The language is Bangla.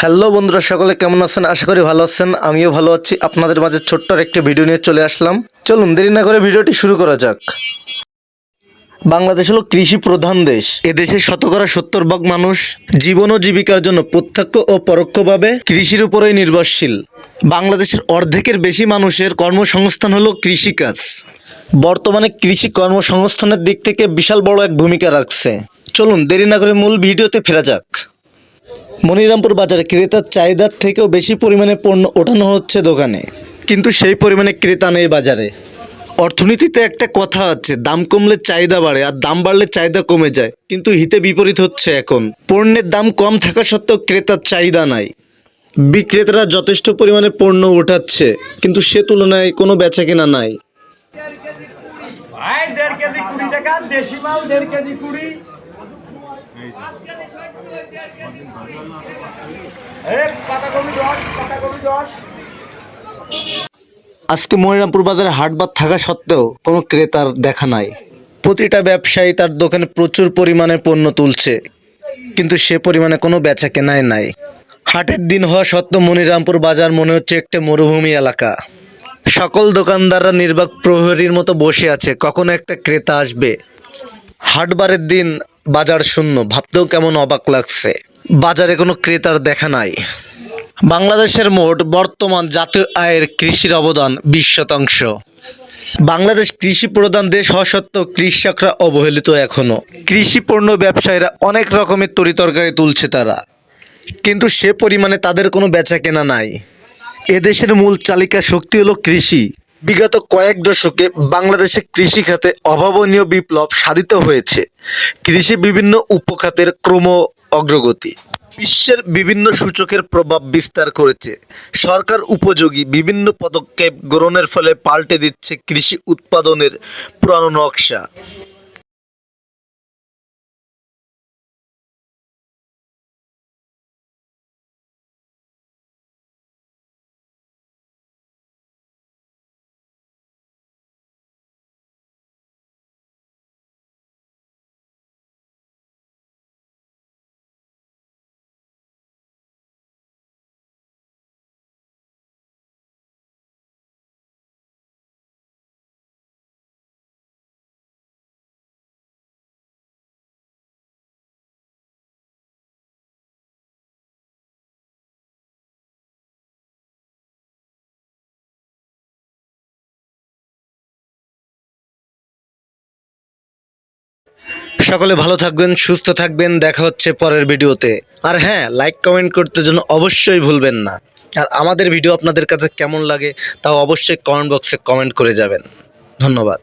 হ্যালো বন্ধুরা, সকলে কেমন আছেন? আশা করি ভালো আছেন। আমিও ভালো আছি। আপনাদের মাঝে ছোট্ট আর একটি ভিডিও নিয়ে চলে আসলাম। চলুন, দেরি না করে ভিডিওটি শুরু করা যাক। বাংলাদেশ হলো কৃষি প্রধান দেশ। এদেশে শতকরা সত্তর ভাগ মানুষ জীবন ও জীবিকার জন্য প্রত্যক্ষ ও পরোক্ষভাবে কৃষির উপরেই নির্ভরশীল। বাংলাদেশের অর্ধেকের বেশি মানুষের কর্মসংস্থান হলো কৃষিকাজ। বর্তমানে কৃষি কর্মসংস্থানের দিক থেকে বিশাল বড় এক ভূমিকা রাখছে। চলুন, দেরি না করে মূল ভিডিওতে ফেরা যাক। মনিরামপুর বাজারে ক্রেতার চাহিদার থেকেও বেশি পরিমাণে পণ্য ওঠানো হচ্ছে দোকানে। কিন্তু সেই পরিমাণে ক্রেতা নেই বাজারে। অর্থনীতিতে একটা কথা আছে, দাম কমলে চাহিদা বাড়ে আর দাম বাড়লে চাহিদা কমে যায়। কিন্তু হিতে বিপরীত হচ্ছে এখন। পণ্যের দাম কম থাকা সত্ত্বেও ক্রেতার চাহিদা নাই। বিক্রেতারা যথেষ্ট পরিমাণে পণ্য ওঠাচ্ছে, কিন্তু সে তুলনায় কোনো বেচা কেনা নাই কেজি টাকা, দেশি মাল কেজি আজকে মনিরামপুর বাজারে হাটবার থাকা সত্ত্বেও কোনো ক্রেতার দেখা নাই। প্রতিটা ব্যবসায়ী তার দোকানে প্রচুর পরিমাণে পণ্য তুলছে, কিন্তু সে পরিমাণে কোনো বেচা কেনাই নাই। হাটের দিন হওয়া সত্ত্বেও মনিরামপুর বাজার মনে হচ্ছে একটা মরুভূমি এলাকা। সকল দোকানদাররা নির্বাক প্রহরীর মতো বসে আছে, কখনো একটা ক্রেতা আসবে। হাটবারের দিন বাজার শূন্য, ভাবতেও কেমন অবাক লাগছে। বাজারে কোনো ক্রেতার দেখা নাই। বাংলাদেশের মোট বর্তমান জাতীয় আয়ের কৃষির অবদান বিশ শতাংশ। বাংলাদেশ কৃষি প্রধান দেশ হওয়া সত্ত্বেও কৃষকরা অবহেলিত এখনও কৃষি পণ্য ব্যবসায়ীরা অনেক রকমের তরিতরকারি তুলছে তারা। কিন্তু সে পরিমাণে তাদের কোনো বেচা কেনা নাই। এদেশের মূল চালিকা শক্তি হলো কৃষি। বিগত কয়েক দশকে বাংলাদেশে কৃষি খাতে অভাবনীয় বিপ্লব সাধিত হয়েছে। কৃষি বিভিন্ন উপখাতের ক্রম অগ্রগতি। বিশ্বের বিভিন্ন সূচকের প্রভাব বিস্তার করেছে। সরকার উপযোগী বিভিন্ন পদক্ষেপ গ্রহণের ফলে পাল্টে দিচ্ছে কৃষি উৎপাদনের পুরানো নকশা। সকলে ভালো থাকবেন, সুস্থ থাকবেন। দেখা হচ্ছে পরের ভিডিওতে। আর হ্যাঁ লাইক কমেন্ট করতে জন্য অবশ্যই ভুলবেন না। আর আমাদের ভিডিও আপনাদের কাছে কেমন লাগে তাও অবশ্যই কমেন্ট বক্সে কমেন্ট করে যাবেন। ধন্যবাদ।